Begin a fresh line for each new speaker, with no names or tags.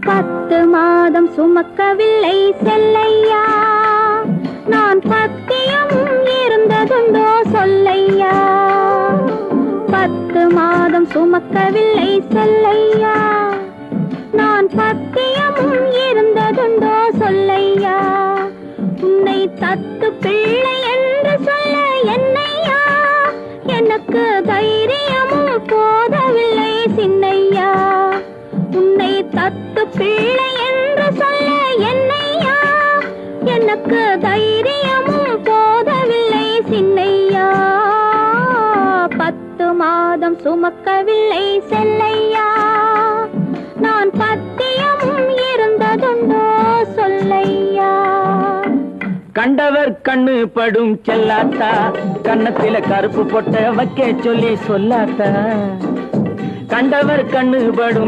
பத்து மாதம் சுமக்கவில்லை செல்லையா? நான் பத்தியம் இருந்ததுண்டோ சொல்லையா? பத்து மாதம் சுமக்கவில்லை செல்லையா? நான் பத்தியம் இருந்ததுண்டோ சொல்லையா? உன்னை தத்து பிள்ளை என்று சொல்ல என்னையா? எனக்கு தைரியமும் போதவில்லை சின்னையா. எனக்கு தைரியமும் போதவில்லை சின்னையா. பத்து மாதம் சுமக்கவில்லை செல்லையா. நான் பத்தியமும் இருந்ததுண்டோ சொல்லையா.
கண்டவர் கண்ணு படும் செல்லாத்தா. கண்ணத்தில கருப்பு பொட்ட வைக்க சொல்லி சொல்லாத்தா. கண்டவர் கண்ணு படும்